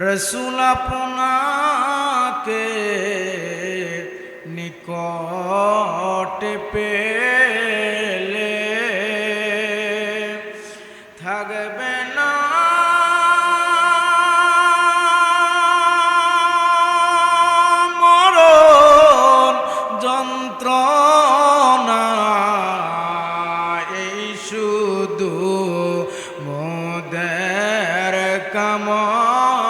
রসুল আপনাকে নিকট পেলে। থাকবে না। মরণ যন্ত্রণা এই শুধু মোদের কামনা।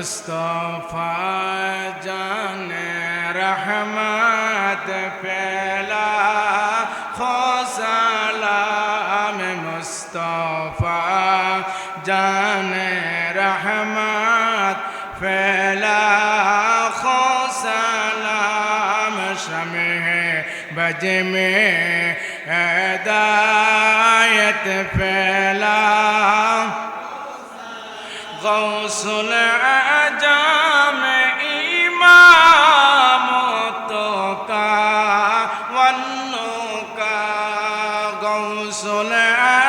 মুস্তফা জানে রহমত ফেলা খোসালাম মুস্তফা জানে রহমত ফেলা খোসালাম শমে بج میں ہدایت پھیلا গৌসুল আজম ইমাম তোকা অন্যকা গৌসুল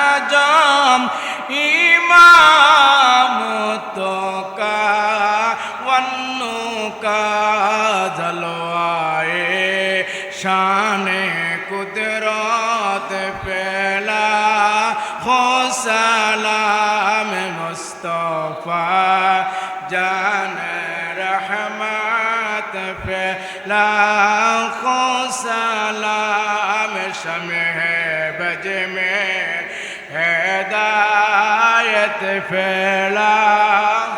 আজম ইমাম তোকা অন্যকা জলওয়ায়ে শানে কুদরত পেলা, হোসালাম মস مصطفى جان رحمت فلاخ سلام شمع بجم هدايت فلاخ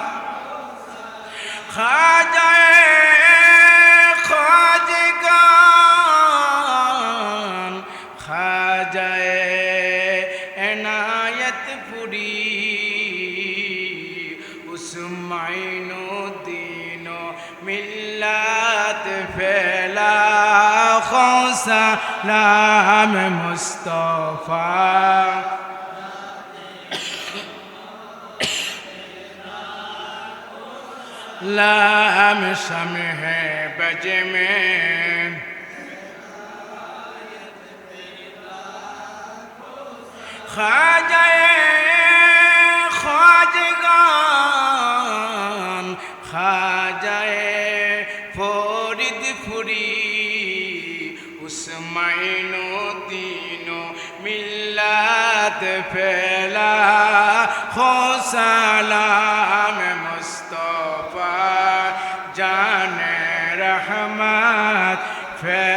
خاجه خاجگان خاجه জুম আইন দিন মিল্লাত ফেলা খসালাম মুস্তফা। লাম সম হে বজ মে খাজ মুরিদ ফুরি উসমাইন দিন মিল্লাত ফেলা হোসালাম মুস্তফা জানে রহমত ফেলা।